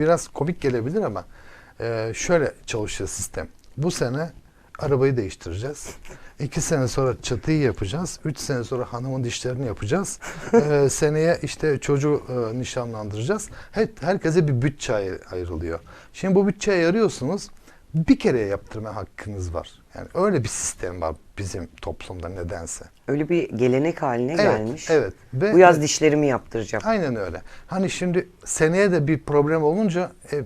Biraz komik gelebilir ama e, şöyle çalışıyor sistem. Bu sene arabayı değiştireceğiz. İki sene sonra çatıyı yapacağız. Üç sene sonra hanımın dişlerini yapacağız. E, seneye işte çocuğu e, nişanlandıracağız. Her, herkese bir bütçe ayır- ayrılıyor. Şimdi bu bütçeyi ayırıyorsunuz. Bir kere yaptırma hakkınız var. Yani öyle bir sistem var bizim toplumda nedense. Öyle bir gelenek haline Evet, gelmiş. evet. Ve- Bu yaz dişlerimi yaptıracağım. Aynen öyle. Hani şimdi seneye de bir problem olunca e,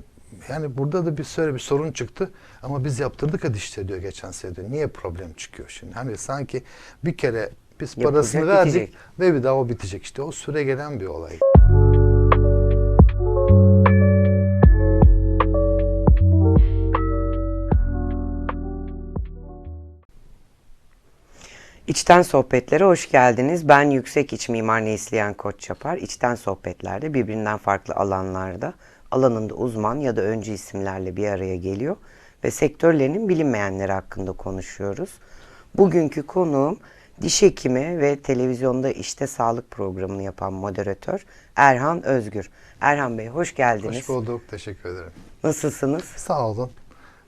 yani burada da bir şöyle bir sorun çıktı ama biz yaptırdık ya dişleri diyor geçen sene diyor. Niye problem çıkıyor şimdi? Hani sanki bir kere biz parasını verdik bitecek. ve bir daha o bitecek. İşte o süre gelen bir olay. İçten sohbetlere hoş geldiniz. Ben yüksek iç mimar Neslihan Koç Yapar. İçten sohbetlerde birbirinden farklı alanlarda alanında uzman ya da öncü isimlerle bir araya geliyor ve sektörlerinin bilinmeyenleri hakkında konuşuyoruz. Bugünkü konuğum diş hekimi ve televizyonda işte sağlık programını yapan moderatör Erhan Özgür. Erhan Bey hoş geldiniz. Hoş bulduk. Teşekkür ederim. Nasılsınız? Sağ olun.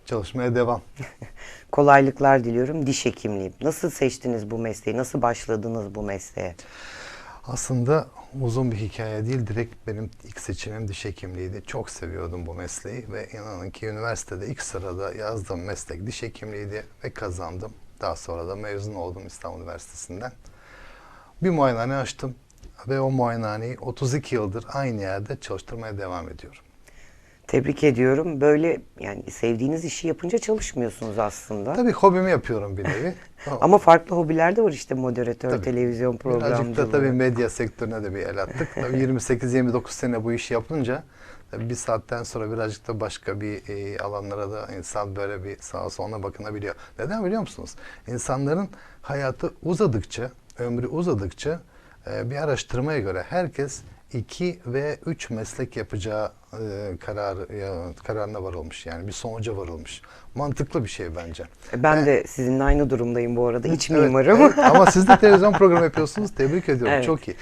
Çalışmaya devam. Kolaylıklar diliyorum. Diş hekimliği. Nasıl seçtiniz bu mesleği? Nasıl başladınız bu mesleğe? Aslında uzun bir hikaye değil. Direkt benim ilk seçimim diş hekimliğiydi. Çok seviyordum bu mesleği ve inanın ki üniversitede ilk sırada yazdığım meslek diş hekimliğiydi ve kazandım. Daha sonra da mezun oldum İstanbul Üniversitesi'nden. Bir muayenehane açtım ve o muayenehaneyi 32 yıldır aynı yerde çalıştırmaya devam ediyorum. Tebrik ediyorum. Böyle yani sevdiğiniz işi yapınca çalışmıyorsunuz aslında. Tabii hobimi yapıyorum bir nevi. Ama farklı hobiler de var işte moderatör, Tabii. televizyon Birazcık da programcılığı. tabii medya sektörüne de bir el attık. Tabii 28-29 sene bu işi yapınca tabii bir saatten sonra birazcık da başka bir e, alanlara da insan böyle bir sağa sola bakınabiliyor. Neden biliyor musunuz? İnsanların hayatı uzadıkça, ömrü uzadıkça e, bir araştırmaya göre herkes iki ve üç meslek yapacağı e, karar ya, kararına varılmış. Yani bir sonuca varılmış. Mantıklı bir şey bence. Ben de sizinle aynı durumdayım bu arada. İç mimarım. evet. Ama siz de televizyon programı yapıyorsunuz. Tebrik ediyorum. Evet. Çok iyi.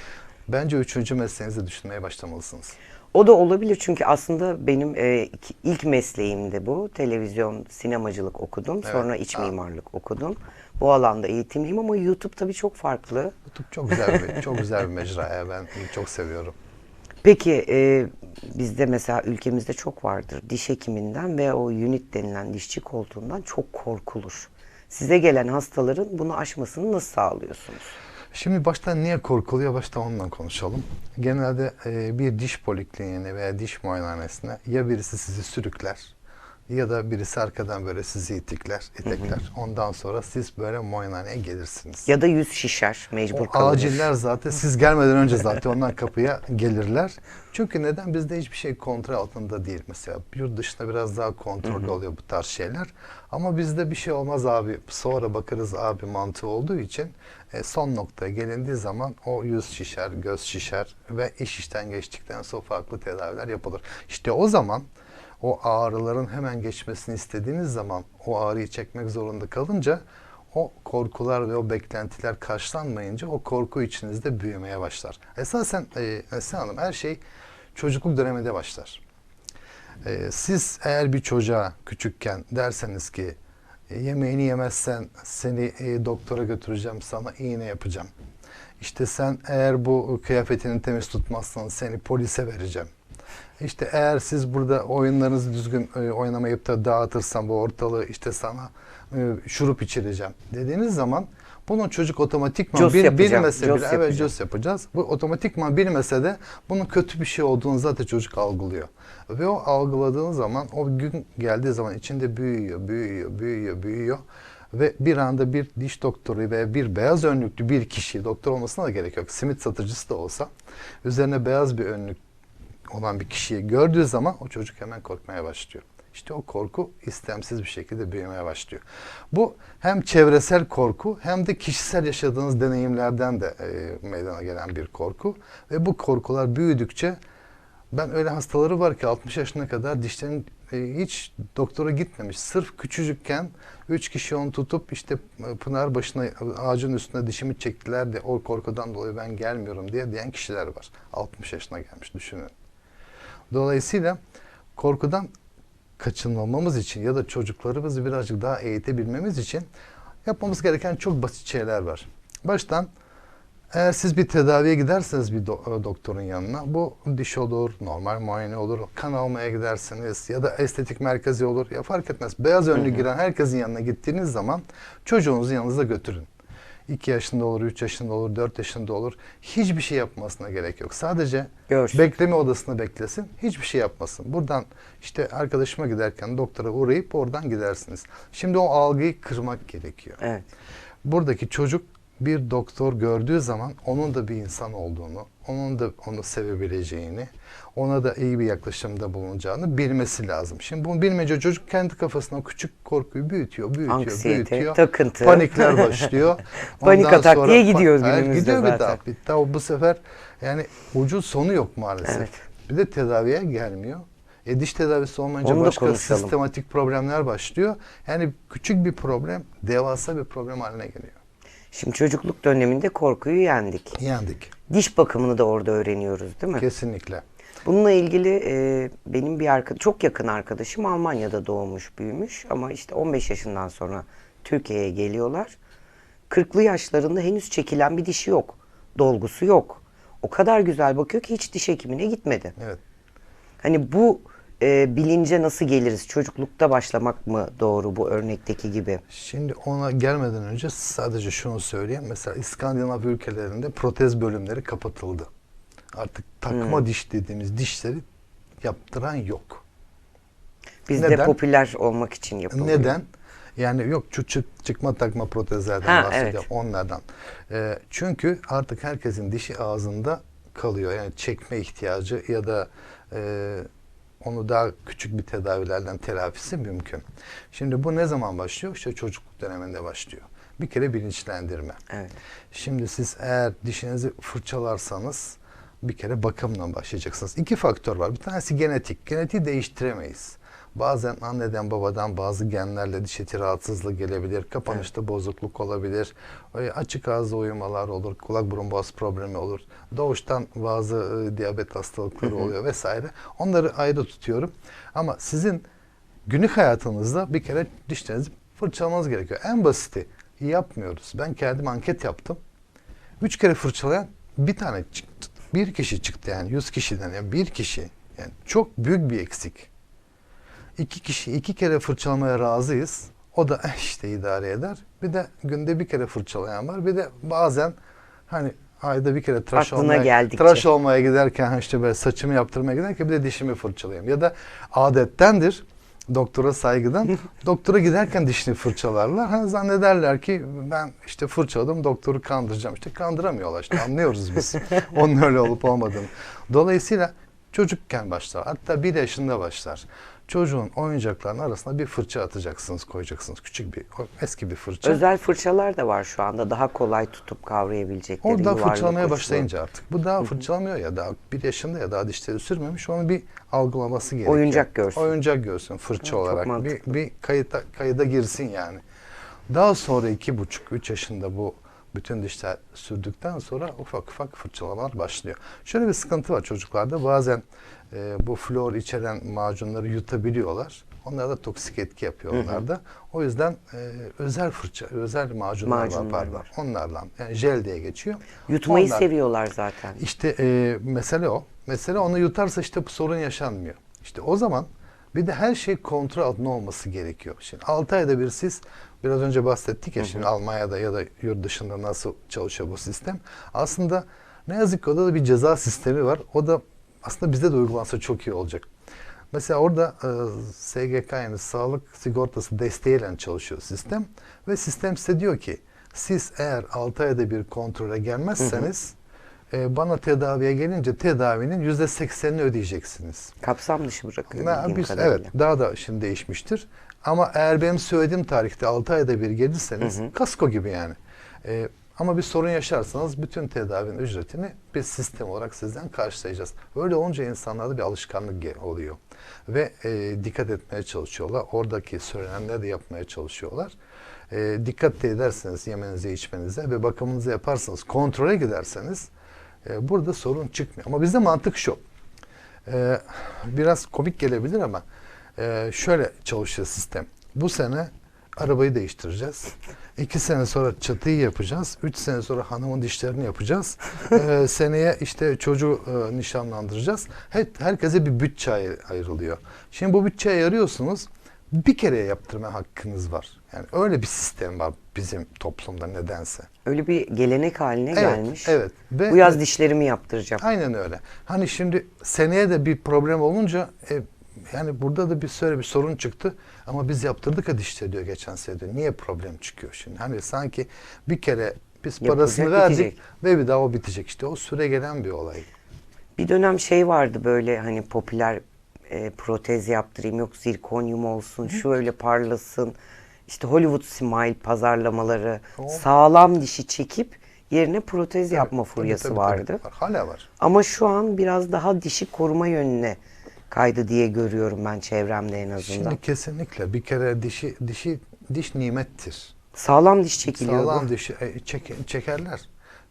Bence üçüncü mesleğinizi düşünmeye başlamalısınız. O da olabilir çünkü aslında benim e, ilk mesleğimdi bu. Televizyon, sinemacılık okudum. Evet. Sonra iç mimarlık okudum. Bu alanda eğitimliyim ama YouTube tabii çok farklı. YouTube çok güzel bir, çok güzel bir mecra. ya. Ben çok seviyorum. Peki e, bizde mesela ülkemizde çok vardır. Diş hekiminden ve o unit denilen dişçi koltuğundan çok korkulur. Size gelen hastaların bunu aşmasını nasıl sağlıyorsunuz? Şimdi başta niye korkuluyor? Başta ondan konuşalım. Genelde e, bir diş polikliniğine veya diş muayenehanesine ya birisi sizi sürükler ya da birisi arkadan böyle sizi itikler, itekler. Ondan sonra siz böyle muayenehaneye gelirsiniz. Ya da yüz şişer, mecbur O kalınır. aciller zaten siz gelmeden önce zaten onlar kapıya gelirler. Çünkü neden? Bizde hiçbir şey kontrol altında değil mesela. Yurt dışında biraz daha kontrollü oluyor bu tarz şeyler. Ama bizde bir şey olmaz abi. Sonra bakarız abi mantığı olduğu için e, son noktaya gelindiği zaman o yüz şişer, göz şişer ve iş işten geçtikten sonra farklı tedaviler yapılır. İşte o zaman o ağrıların hemen geçmesini istediğiniz zaman o ağrıyı çekmek zorunda kalınca o korkular ve o beklentiler karşılanmayınca o korku içinizde büyümeye başlar. Esasen e, Esra Hanım her şey çocukluk döneminde başlar. E, siz eğer bir çocuğa küçükken derseniz ki e, yemeğini yemezsen seni e, doktora götüreceğim sana iğne yapacağım. İşte sen eğer bu kıyafetini temiz tutmazsan seni polise vereceğim. İşte eğer siz burada oyunlarınızı düzgün e, oynamayıp da dağıtırsan bu ortalığı işte sana e, şurup içireceğim dediğiniz zaman bunun çocuk otomatikman Cos bir, bilmese bile evet cos yapacağız. Bu otomatikman bilmese de bunun kötü bir şey olduğunu zaten çocuk algılıyor. Ve o algıladığın zaman o gün geldiği zaman içinde büyüyor, büyüyor, büyüyor, büyüyor. Ve bir anda bir diş doktoru ve bir beyaz önlüklü bir kişi, doktor olmasına da gerek yok. Simit satıcısı da olsa üzerine beyaz bir önlük olan bir kişiyi gördüğü zaman o çocuk hemen korkmaya başlıyor. İşte o korku istemsiz bir şekilde büyümeye başlıyor. Bu hem çevresel korku hem de kişisel yaşadığınız deneyimlerden de e, meydana gelen bir korku. Ve bu korkular büyüdükçe ben öyle hastaları var ki 60 yaşına kadar dişlerin e, hiç doktora gitmemiş. Sırf küçücükken 3 kişi onu tutup işte e, pınar başına ağacın üstüne dişimi çektiler de o korkudan dolayı ben gelmiyorum diye diyen kişiler var. 60 yaşına gelmiş düşünün. Dolayısıyla korkudan kaçınmamamız için ya da çocuklarımızı birazcık daha eğitebilmemiz için yapmamız gereken çok basit şeyler var. Baştan eğer siz bir tedaviye giderseniz bir do- e, doktorun yanına bu diş olur, normal muayene olur, kan almaya gidersiniz ya da estetik merkezi olur ya fark etmez. Beyaz önlü giren herkesin yanına gittiğiniz zaman çocuğunuzu yanınıza götürün. 2 yaşında olur, 3 yaşında olur, 4 yaşında olur. Hiçbir şey yapmasına gerek yok. Sadece Görsün. bekleme odasında beklesin. Hiçbir şey yapmasın. Buradan işte arkadaşıma giderken doktora uğrayıp oradan gidersiniz. Şimdi o algıyı kırmak gerekiyor. Evet. Buradaki çocuk bir doktor gördüğü zaman onun da bir insan olduğunu, onun da onu sevebileceğini, ona da iyi bir yaklaşımda bulunacağını bilmesi lazım. Şimdi bunu bilmeyince çocuk kendi kafasına küçük korkuyu büyütüyor, büyütüyor, Anksiyete, büyütüyor. takıntı. Panikler başlıyor. Panik Ondan atak sonra diye gidiyoruz günümüzde gidiyor bir zaten. daha. Bir daha bu sefer yani ucu sonu yok maalesef. Evet. Bir de tedaviye gelmiyor. E diş tedavisi olmayınca Onu başka konuşalım. sistematik problemler başlıyor. Yani küçük bir problem devasa bir problem haline geliyor. Şimdi çocukluk döneminde korkuyu yendik. Yendik. Diş bakımını da orada öğreniyoruz değil mi? Kesinlikle. Bununla ilgili e, benim bir arkadaş, çok yakın arkadaşım Almanya'da doğmuş, büyümüş ama işte 15 yaşından sonra Türkiye'ye geliyorlar. 40'lı yaşlarında henüz çekilen bir dişi yok. Dolgusu yok. O kadar güzel bakıyor ki hiç diş hekimine gitmedi. Evet. Hani bu e, bilince nasıl geliriz? Çocuklukta başlamak mı doğru bu örnekteki gibi? Şimdi ona gelmeden önce sadece şunu söyleyeyim. Mesela İskandinav ülkelerinde protez bölümleri kapatıldı. Artık takma Hmm. diş dediğimiz dişleri yaptıran yok. Bizde Neden? popüler olmak için yapılıyor. Neden? Yani yok şu çık, çıkma takma protezlerden Ha, bahsediyorum. evet. Onlardan. Ee, çünkü artık herkesin dişi ağzında kalıyor. Yani çekme ihtiyacı ya da e, onu daha küçük bir tedavilerden telafisi mümkün. Şimdi bu ne zaman başlıyor? İşte çocukluk döneminde başlıyor. Bir kere bilinçlendirme. Evet. Şimdi siz eğer dişinizi fırçalarsanız bir kere bakımla başlayacaksınız. İki faktör var. Bir tanesi genetik. Genetiği değiştiremeyiz. Bazen anneden babadan bazı genlerle diş eti rahatsızlığı gelebilir. Kapanışta bozukluk olabilir. e, Açık ağızda uyumalar olur. Kulak burun boğaz problemi olur. Doğuştan bazı e, diyabet hastalıkları oluyor vesaire. Onları ayrı tutuyorum. Ama sizin günlük hayatınızda bir kere dişlerinizi fırçalamanız gerekiyor. En basiti yapmıyoruz. Ben kendim anket yaptım. Üç kere fırçalayan bir tane çıktı. Bir kişi çıktı yani yüz kişiden yani bir kişi. Yani çok büyük bir eksik. İki kişi iki kere fırçalamaya razıyız. O da "Eh, işte idare eder. Bir de günde bir kere fırçalayan var. Bir de bazen hani ayda bir kere tıraş Aklına olmaya, geldikçe. tıraş olmaya giderken işte böyle saçımı yaptırmaya giderken bir de dişimi fırçalayayım. Ya da adettendir doktora saygıdan doktora giderken dişini fırçalarlar. Hani zannederler ki ben işte fırçaladım doktoru kandıracağım. İşte kandıramıyorlar işte anlıyoruz biz onun öyle olup olmadığını. Dolayısıyla çocukken başlar. Hatta bir yaşında başlar. Çocuğun oyuncaklarının arasına bir fırça atacaksınız, koyacaksınız. Küçük bir, eski bir fırça. Özel fırçalar da var şu anda. Daha kolay tutup kavrayabilecekleri Orada yuvarlak fırçalamaya uçlu. başlayınca artık. Bu daha fırçalamıyor ya daha bir yaşında ya daha dişleri sürmemiş. Onu bir algılaması gerekiyor. Oyuncak görsün. Oyuncak görsün fırça çok olarak. Bir, bir kayıta, kayıda girsin yani. Daha sonra iki buçuk, üç yaşında bu bütün dişler sürdükten sonra ufak ufak fırçalamalar başlıyor. Şöyle bir sıkıntı var çocuklarda. Bazen e, bu flor içeren macunları yutabiliyorlar. Onlar da toksik etki yapıyor onlarda. O yüzden e, özel fırça, özel macunlar, Macunlar var pardon. var. Onlardan yani jel diye geçiyor. Yutmayı Onlar- seviyorlar zaten. İşte e, mesele o. Mesele onu yutarsa işte bu sorun yaşanmıyor. İşte o zaman bir de her şey kontrol altında olması gerekiyor. Şimdi 6 ayda bir siz biraz önce bahsettik ya şimdi Almanya'da ya da yurt dışında nasıl çalışıyor bu sistem. Aslında ne yazık ki orada da bir ceza sistemi var. O da aslında bizde de uygulansa çok iyi olacak. Mesela orada e, SGK yani sağlık sigortası desteğiyle çalışıyor sistem ve sistem size diyor ki siz eğer 6 ayda bir kontrole gelmezseniz e, bana tedaviye gelince tedavinin yüzde seksenini ödeyeceksiniz. Kapsam dışı bırakıyor biz, kadarıyla. evet daha da şimdi değişmiştir. Ama eğer benim söylediğim tarihte 6 ayda bir gelirseniz kasko gibi yani. E, ama bir sorun yaşarsanız bütün tedavinin ücretini biz sistem olarak sizden karşılayacağız. Öyle olunca insanlarda bir alışkanlık oluyor. Ve e, dikkat etmeye çalışıyorlar. Oradaki söylenenleri de yapmaya çalışıyorlar. E, dikkat de ederseniz yemenize içmenize ve bakımınızı yaparsanız kontrole giderseniz e, burada sorun çıkmıyor. Ama bizde mantık şu. Ee, biraz komik gelebilir ama e, şöyle çalışıyor sistem. Bu sene arabayı değiştireceğiz. İki sene sonra çatıyı yapacağız. Üç sene sonra hanımın dişlerini yapacağız. Ee, seneye işte çocuğu e, nişanlandıracağız. Her, herkese bir bütçe ayr- ayrılıyor. Şimdi bu bütçeyi ayırıyorsunuz. Bir kere yaptırma hakkınız var. Yani öyle bir sistem var bizim toplumda nedense. Öyle bir gelenek haline Evet, gelmiş. evet. Ve- Bu yaz dişlerimi yaptıracağım. Aynen öyle. Hani şimdi seneye de bir problem olunca e, yani burada da bir söyle bir sorun çıktı ama biz yaptırdık ya dişleri diyor geçen sene diyor. Niye problem çıkıyor şimdi? Hani sanki bir kere biz parasını verdik bitecek. ve bir daha o bitecek. İşte o süre gelen bir olay. Bir dönem şey vardı böyle hani popüler e, protez yaptırayım yok zirkonyum olsun şöyle parlasın. İşte Hollywood Smile pazarlamaları O- sağlam dişi çekip yerine protez yapma Tabii, furyası tabii, tabii, vardı. var. Hala var. Ama şu an biraz daha dişi koruma yönüne kaydı diye görüyorum ben çevremde en azından. Şimdi kesinlikle bir kere dişi dişi diş nimettir. Sağlam diş çekiliyor. Sağlam dişi e, çek- çekerler.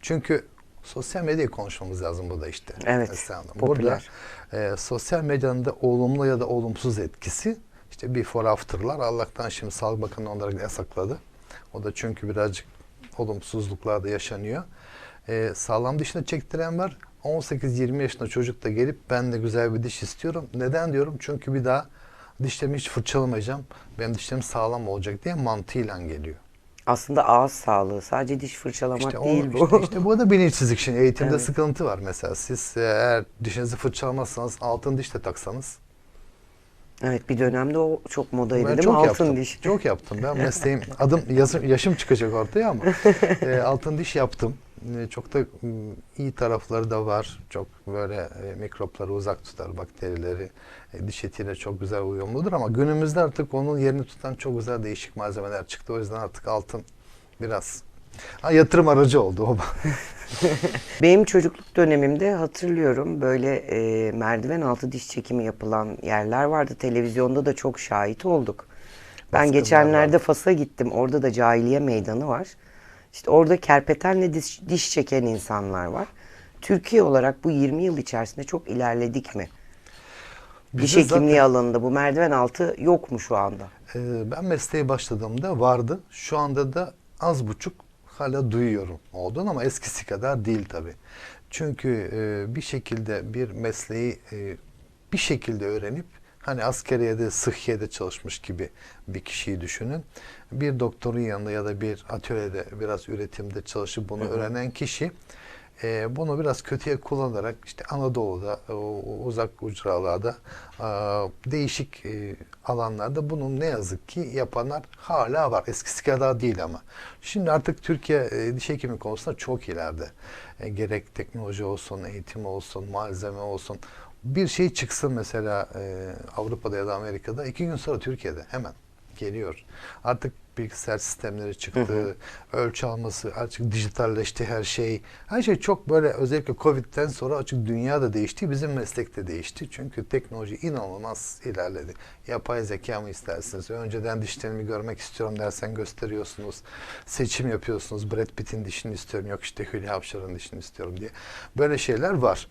Çünkü sosyal medyayı konuşmamız lazım burada işte. Evet, popüler. Burada e, sosyal medyanın da olumlu ya da olumsuz etkisi işte before after'lar Allah'tan şimdi Sağlık Bakanı onları yasakladı. O da çünkü birazcık olumsuzluklar da yaşanıyor. E, sağlam dişine çektiren var. 18-20 yaşında çocuk da gelip ben de güzel bir diş istiyorum. Neden diyorum? Çünkü bir daha dişlerimi hiç fırçalamayacağım. Benim dişlerim sağlam olacak diye mantığıyla geliyor. Aslında ağız sağlığı sadece diş fırçalamak İşte, o, değil bu. işte, işte bu da bilinçsizlik. Şimdi eğitimde Evet. sıkıntı var mesela. Siz eğer dişinizi fırçalamazsanız altın diş de taksanız. Evet bir dönemde o çok modaydı Ben değil mi? çok Altın yaptım. diş. Çok yaptım. Ben mesleğim, adım yazım, yaşım çıkacak ortaya ama e, altın diş yaptım. E, çok da m, iyi tarafları da var. Çok böyle e, mikropları uzak tutar, bakterileri. E, diş etiyle çok güzel uyumludur ama günümüzde artık onun yerini tutan çok güzel değişik malzemeler çıktı. O yüzden artık altın biraz ha, yatırım aracı oldu o. Benim çocukluk dönemimde hatırlıyorum böyle e, merdiven altı diş çekimi yapılan yerler vardı. Televizyonda da çok şahit olduk. Ben Baskınlar geçenlerde. Fas'a gittim. Orada da cahiliye meydanı var. İşte orada kerpetenle diş, diş çeken insanlar var. Türkiye olarak bu 20 yıl içerisinde çok ilerledik mi? Diş Bizde hekimliği zaten- alanında bu merdiven altı yok mu şu anda? Ee, ben mesleğe başladığımda vardı. Şu anda da az buçuk hala duyuyorum olduğunu ama eskisi kadar değil tabii. Çünkü e, bir şekilde bir mesleği e, bir şekilde öğrenip hani askeriyede, sıhhiyede çalışmış gibi bir kişiyi düşünün. Bir doktorun yanında ya da bir atölyede biraz üretimde çalışıp bunu öğrenen kişi e, bunu biraz kötüye kullanarak işte Anadolu'da, o, uzak ucralarda, e, değişik e, alanlarda bunun ne yazık ki yapanlar hala var. Eskisi kadar değil ama. Şimdi artık Türkiye e, diş hekimi konusunda çok ileride. E, gerek teknoloji olsun, eğitim olsun, malzeme olsun. Bir şey çıksın mesela e, Avrupa'da ya da Amerika'da iki gün sonra Türkiye'de hemen geliyor. Artık bilgisayar sistemleri çıktı. Ölçü alması artık dijitalleşti her şey. Her şey çok böyle özellikle Covid'den sonra açık dünya da değişti. Bizim meslek de değişti. Çünkü teknoloji inanılmaz ilerledi. Yapay zeka mı istersiniz? Önceden dişlerimi görmek istiyorum dersen gösteriyorsunuz. Seçim yapıyorsunuz. Brad Pitt'in dişini istiyorum. Yok işte Hülya Avşar'ın dişini istiyorum diye. Böyle şeyler var.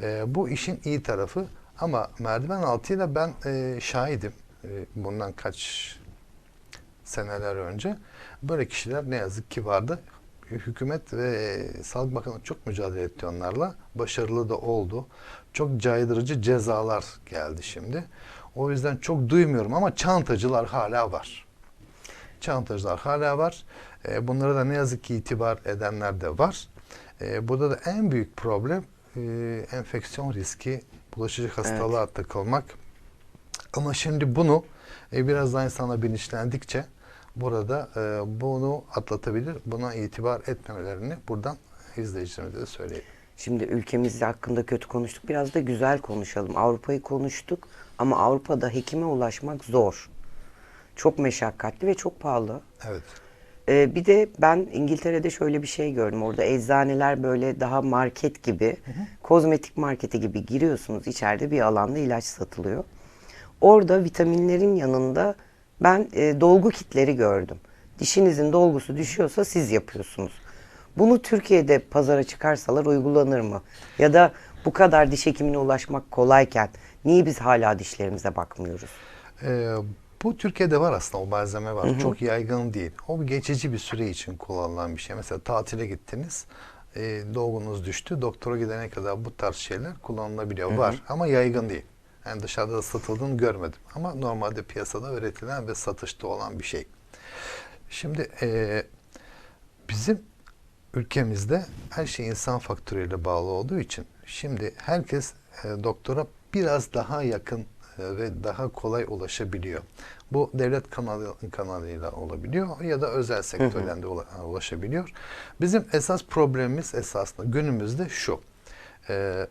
Ee, bu işin iyi tarafı. Ama merdiven altıyla ben e, şahidim. E, bundan kaç seneler önce böyle kişiler ne yazık ki vardı. Hükümet ve Sağlık Bakanı çok mücadele etti onlarla. Başarılı da oldu. Çok caydırıcı cezalar geldi şimdi. O yüzden çok duymuyorum ama çantacılar hala var. Çantacılar hala var. E, bunlara da ne yazık ki itibar edenler de var. E, burada da en büyük problem e, enfeksiyon riski, bulaşıcı hastalığa takılmak. Ama şimdi bunu e, biraz daha insana bilinçlendikçe burada e, bunu atlatabilir, buna itibar etmemelerini buradan izleyicilerimize de söyleyeyim. Şimdi ülkemiz hakkında kötü konuştuk. Biraz da güzel konuşalım. Avrupa'yı konuştuk ama Avrupa'da hekime ulaşmak zor. Çok meşakkatli ve çok pahalı. Evet. Ee, bir de ben İngiltere'de şöyle bir şey gördüm. Orada eczaneler böyle daha market gibi, kozmetik marketi gibi giriyorsunuz. İçeride bir alanda ilaç satılıyor. Orada vitaminlerin yanında ben e, dolgu kitleri gördüm. Dişinizin dolgusu düşüyorsa siz yapıyorsunuz. Bunu Türkiye'de pazara çıkarsalar uygulanır mı? Ya da Bu kadar diş hekimine ulaşmak kolayken niye biz hala dişlerimize bakmıyoruz? Ee, bu Türkiye'de var aslında o malzeme var. Çok yaygın değil. O geçici bir süre için kullanılan bir şey. Mesela tatile gittiniz. E, dolgunuz düştü. Doktora gidene kadar bu tarz şeyler kullanılabiliyor. Var ama yaygın değil. Yani dışarıda da satıldığını görmedim. Ama normalde piyasada üretilen ve satışta olan bir şey. Şimdi e, bizim ülkemizde her şey insan faktörüyle bağlı olduğu için şimdi herkes e, doktora biraz daha yakın e, ve daha kolay ulaşabiliyor. Bu devlet kanalı kanalıyla olabiliyor ya da özel sektörden de ula- ulaşabiliyor. Bizim esas problemimiz esasında günümüzde şu. E,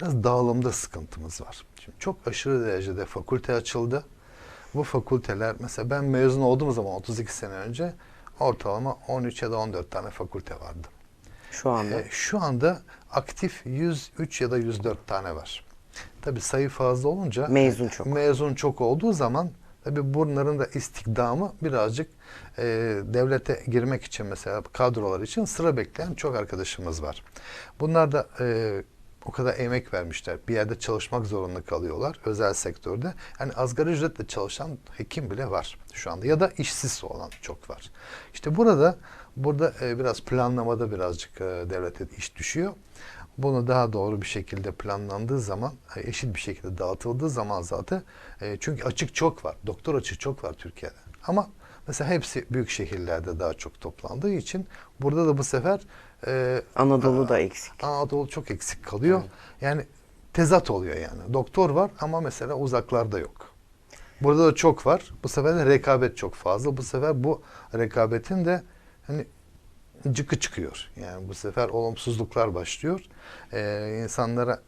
biraz dağılımda sıkıntımız var. Şimdi çok aşırı derecede fakülte açıldı. Bu fakülteler mesela ben mezun olduğum zaman 32 sene önce ortalama 13 ya da 14 tane fakülte vardı. Şu anda. E, şu anda aktif 103 ya da 104 tane var. Tabi sayı fazla olunca Mezun çok. mezun çok olduğu zaman tabi bunların da istikdamı birazcık e, devlete girmek için mesela kadrolar için sıra bekleyen çok arkadaşımız var. Bunlar da e, o kadar emek vermişler. Bir yerde çalışmak zorunda kalıyorlar özel sektörde. Yani asgari ücretle çalışan hekim bile var şu anda ya da işsiz olan çok var. İşte burada burada e, biraz planlamada birazcık e, devlete iş düşüyor. Bunu daha doğru bir şekilde planlandığı zaman, e, eşit bir şekilde dağıtıldığı zaman zaten e, çünkü açık çok var. Doktor açığı çok var Türkiye'de. Ama mesela hepsi büyük şehirlerde daha çok toplandığı için burada da bu sefer e, Anadolu da eksik. Anadolu çok eksik kalıyor. Yani tezat oluyor yani. Doktor var ama mesela uzaklarda yok. Burada da çok var. Bu sefer de rekabet çok fazla. Bu sefer bu rekabetin de hani cıkı çıkıyor. Yani bu sefer olumsuzluklar başlıyor. Ee, insanlara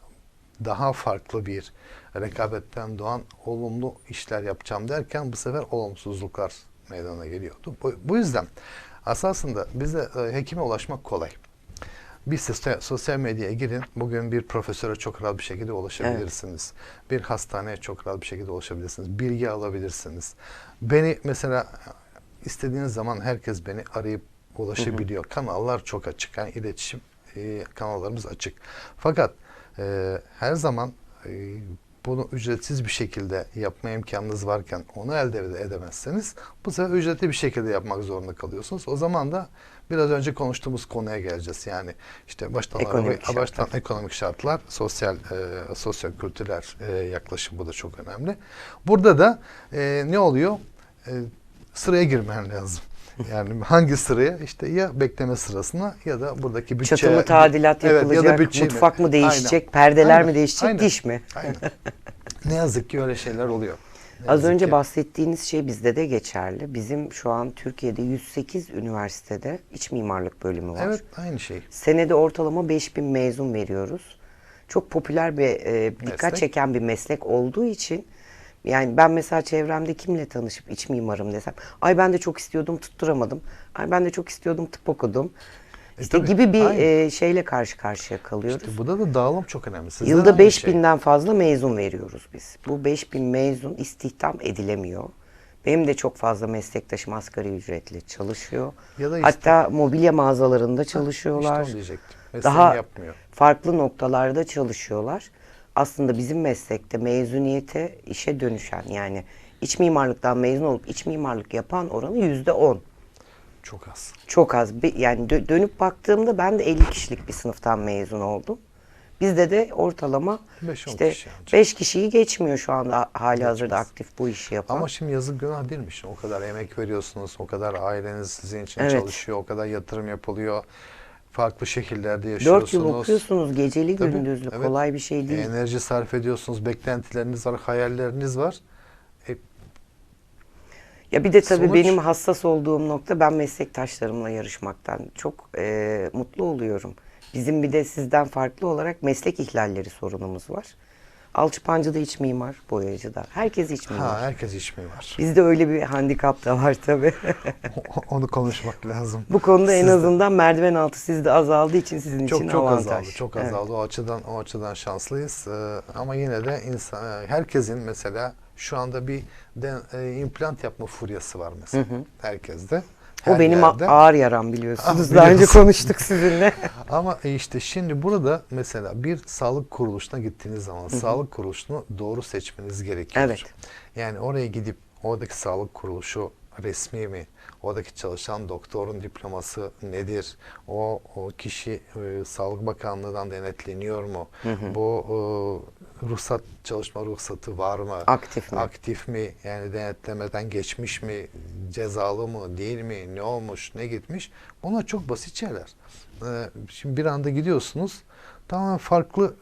daha farklı bir rekabetten doğan olumlu işler yapacağım derken bu sefer olumsuzluklar meydana geliyordu. Bu, bu yüzden asasında bize e, hekime ulaşmak kolay. Bir sosyal, sosyal medyaya girin. Bugün bir profesöre çok rahat bir şekilde ulaşabilirsiniz. Bir hastaneye çok rahat bir şekilde ulaşabilirsiniz. Bilgi alabilirsiniz. Beni mesela istediğiniz zaman herkes beni arayıp ulaşabiliyor. Kanallar çok açık. Yani iletişim e, kanallarımız açık. Fakat e, her zaman e, bunu ücretsiz bir şekilde yapma imkanınız varken onu elde ede- edemezseniz bu sefer ücretli bir şekilde yapmak zorunda kalıyorsunuz. O zaman da biraz önce konuştuğumuz konuya geleceğiz. Yani işte baştan Ekonomik araba- şartlar. baştan ekonomik şartlar, sosyal e, sosyo kültürel e, yaklaşım bu da çok önemli. Burada da e, ne oluyor? E, sıraya girmen lazım. Yani hangi sıraya? İşte ya bekleme sırasına ya da buradaki bütçe. Çatı mı tadilat Evet, ya da yapılacak, bütçeyle. mutfak mı değişecek, Aynen. perdeler Aynen. mi değişecek, Aynen. diş mi? Aynen. ne yazık ki öyle şeyler oluyor. Ne Az önce ki. bahsettiğiniz şey bizde de geçerli. Bizim şu an Türkiye'de 108 üniversitede iç mimarlık bölümü var. Evet aynı şey. Senede ortalama 5000 mezun veriyoruz. Çok popüler ve e, dikkat Meslek. çeken bir meslek olduğu için yani ben mesela çevremde kimle tanışıp iç mimarım desem ay ben de çok istiyordum tutturamadım. Ay ben de çok istiyordum tıp okudum. E, İşte tabii, gibi bir e, şeyle karşı karşıya kalıyoruz. İşte burada da dağılım çok önemli. Sizde de Yılda aynı 5000'den fazla mezun veriyoruz biz. Bu 5000 mezun istihdam edilemiyor. Benim de çok fazla meslektaşım asgari ücretli çalışıyor. Ya da iste- Hatta mobilya mağazalarında İşte çalışıyorlar. onu diyecektim. Mesleğini Daha yapmıyor. farklı noktalarda çalışıyorlar. Aslında bizim meslekte mezuniyete işe dönüşen yani iç mimarlıktan mezun olup iç mimarlık yapan oranı yüzde on. Çok az. Çok az. Bir- Yani dö- dönüp baktığımda ben de 50 kişilik bir sınıftan mezun oldum. Bizde de ortalama Beş, on işte kişi ancak. 5 kişiyi geçmiyor şu anda hali hazırda aktif bu işi yapan. Ama şimdi yazık günah değilmiş. O kadar emek veriyorsunuz, o kadar aileniz sizin için Evet. çalışıyor, o kadar yatırım yapılıyor. Farklı şehirlerde 4 yaşıyorsunuz. yıl okuyorsunuz geceli Tabii, gündüzlü evet. kolay bir şey değil. Enerji sarf ediyorsunuz, beklentileriniz var, hayalleriniz var. E, Ya bir de tabii Sonuç- benim hassas olduğum nokta ben meslektaşlarımla yarışmaktan çok e, mutlu oluyorum. Bizim bir de sizden farklı olarak meslek ihlalleri sorunumuz var. Alçıpancı'da iç mimar, boyacıda. Herkes iç mimar. ha herkes iş mi var? Bizde öyle bir handikap da var tabii. Onu konuşmak lazım. Bu konuda en Sizde- azından merdiven altı sizde azaldığı için sizin için çok çok avantaj. azaldı. Çok Evet. azaldı. O açıdan o açıdan şanslıyız. Ee, ama yine de insan herkesin mesela şu anda bir de, e, implant yapma furyası var mesela herkeste. O her benim a- yerde. ağır yaram biliyorsunuz. Ah, Daha önce konuştuk sizinle. Ama e, işte şimdi burada mesela bir sağlık kuruluşuna gittiğiniz zaman sağlık kuruluşunu doğru seçmeniz gerekiyor. Evet. Yani oraya gidip oradaki sağlık kuruluşu resmi mi? Oradaki çalışan doktorun diploması nedir? O, o kişi e, Sağlık Bakanlığı'ndan denetleniyor mu? Bu e, ruhsat çalışma ruhsatı var mı? Aktif mi? Aktif mi? Yani denetlemeden geçmiş mi? Cezalı mı? Değil mi? Ne olmuş? Ne gitmiş? Bunlar çok basit şeyler. Ee, şimdi bir anda gidiyorsunuz. Tamamen farklı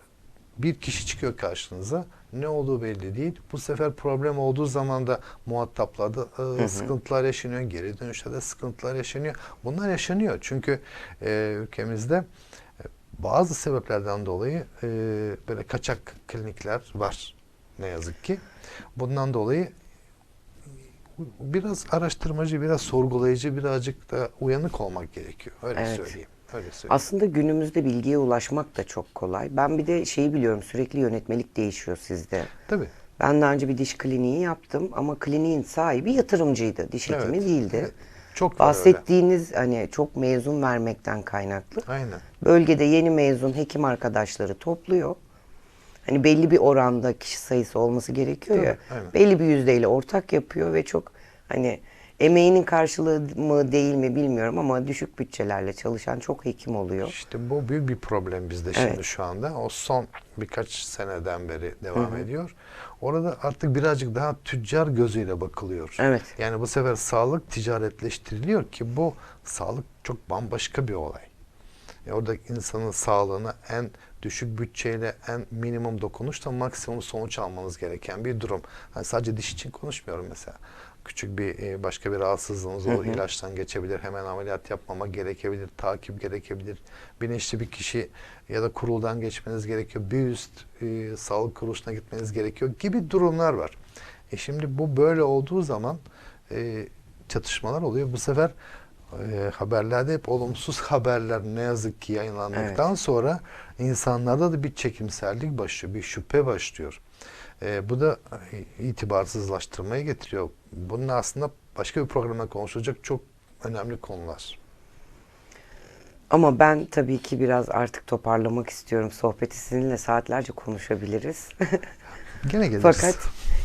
bir kişi çıkıyor karşınıza. Ne olduğu belli değil. Bu sefer problem olduğu zaman da muhataplarda e, sıkıntılar yaşanıyor. Geri dönüşte de sıkıntılar yaşanıyor. Bunlar yaşanıyor. Çünkü e, ülkemizde bazı sebeplerden dolayı e, böyle kaçak klinikler var. Ne yazık ki. Bundan dolayı biraz araştırmacı, biraz sorgulayıcı, birazcık da uyanık olmak gerekiyor. Öyle Evet. söyleyeyim. Öyle söyleyeyim. Aslında günümüzde bilgiye ulaşmak da çok kolay. Ben bir de şeyi biliyorum sürekli yönetmelik değişiyor sizde. Tabii. Ben daha önce bir diş kliniği yaptım ama kliniğin sahibi yatırımcıydı. Diş hekimi Evet. değildi. Evet. Çok var öyle. Bahsettiğiniz hani çok mezun vermekten kaynaklı. Aynen. Bölgede yeni mezun hekim arkadaşları topluyor. Hani belli bir oranda kişi sayısı olması gerekiyor ya. Tabii, aynen. Belli bir yüzdeyle ortak yapıyor ve çok hani emeğinin karşılığı mı değil mi bilmiyorum ama düşük bütçelerle çalışan çok hekim oluyor. İşte bu büyük bir problem bizde şimdi Evet. şu anda. O son birkaç seneden beri devam ediyor. Orada artık birazcık daha tüccar gözüyle bakılıyor. Evet. Yani bu sefer sağlık ticaretleştiriliyor ki bu sağlık çok bambaşka bir olay. E orada insanın sağlığına en düşük bütçeyle en minimum dokunuşla maksimum sonuç almanız gereken bir durum. Hani sadece diş için konuşmuyorum mesela. Küçük bir e, başka bir rahatsızlığınız olur, ilaçtan geçebilir, hemen ameliyat yapmama gerekebilir, takip gerekebilir. Bilinçli bir kişi ya da kuruldan geçmeniz gerekiyor, bir üst e, sağlık kuruluşuna gitmeniz gerekiyor gibi durumlar var. E şimdi bu böyle olduğu zaman e, çatışmalar oluyor. Bu sefer e, haberlerde hep olumsuz haberler ne yazık ki yayınlandıktan sonra insanlarda da bir çekimsellik başlıyor, bir şüphe başlıyor. E, bu da e, itibarsızlaştırmaya getiriyor. Bunun aslında başka bir programda konuşulacak çok önemli konular. Ama ben tabii ki biraz artık toparlamak istiyorum. Sohbeti sizinle saatlerce konuşabiliriz. Gene geliriz. Fakat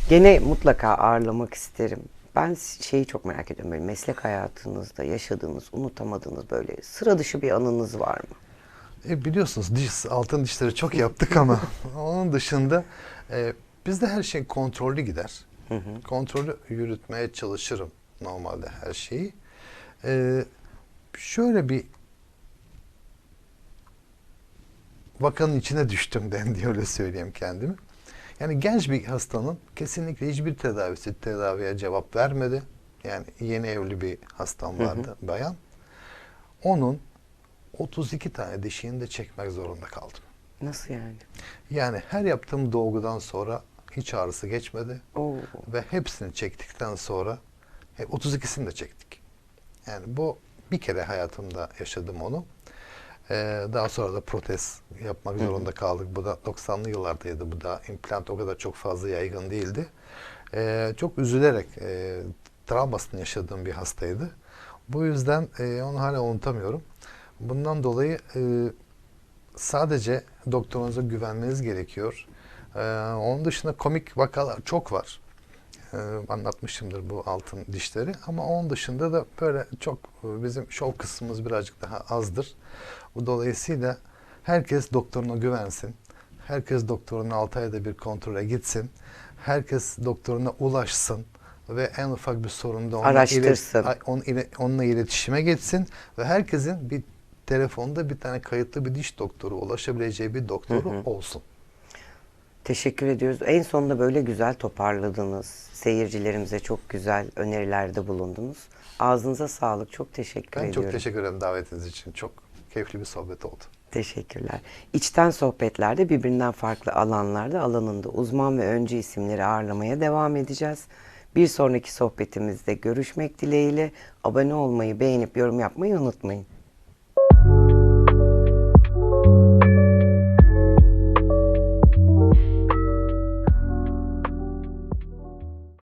gene mutlaka ağırlamak isterim. Ben şeyi çok merak ediyorum böyle meslek hayatınızda yaşadığınız, unutamadığınız böyle sıra dışı bir anınız var mı? E, biliyorsunuz diş, altın dişleri çok yaptık ama onun dışında e, bizde her şey kontrollü gider. Kontrollü yürütmeye çalışırım normalde her şeyi. E, şöyle bir vakanın içine düştüm ben diye öyle söyleyeyim kendimi. Yani genç bir hastanın kesinlikle hiçbir tedavisi tedaviye cevap vermedi. Yani yeni evli bir hastam vardı bayan. Onun 32 tane dişini de çekmek zorunda kaldım. Nasıl yani? Yani her yaptığım dolgudan sonra hiç ağrısı geçmedi Oo. ve hepsini çektikten sonra hep 32'sini de çektik. Yani bu bir kere hayatımda yaşadım onu. Ee, daha sonra da protez yapmak zorunda kaldık. Bu da 90'lı yıllardaydı. Bu da implant o kadar çok fazla yaygın değildi. Ee, çok üzülerek e, travmasını yaşadığım bir hastaydı. Bu yüzden e, onu hala unutamıyorum. Bundan dolayı e, sadece doktorunuza güvenmeniz gerekiyor. Ee, onun dışında komik vakalar çok var. Ee, anlatmışımdır bu altın dişleri ama onun dışında da böyle çok e, bizim şov kısmımız birazcık daha azdır. Bu dolayısıyla herkes doktoruna güvensin. Herkes doktoruna 6 ayda bir kontrole gitsin. Herkes doktoruna ulaşsın ve en ufak bir sorunda onunla, Araştırsın. ilet- on- ile- onunla iletişime geçsin ve herkesin bir telefonda bir tane kayıtlı bir diş doktoru ulaşabileceği bir doktoru olsun. Teşekkür ediyoruz. En sonunda böyle güzel toparladınız. Seyircilerimize çok güzel önerilerde bulundunuz. Ağzınıza sağlık. Çok teşekkür Ben ediyorum. çok teşekkür ederim davetiniz için. Çok keyifli bir sohbet oldu. Teşekkürler. İçten sohbetlerde birbirinden farklı alanlarda alanında uzman ve öncü isimleri ağırlamaya devam edeceğiz. Bir sonraki sohbetimizde görüşmek dileğiyle abone olmayı, beğenip yorum yapmayı unutmayın.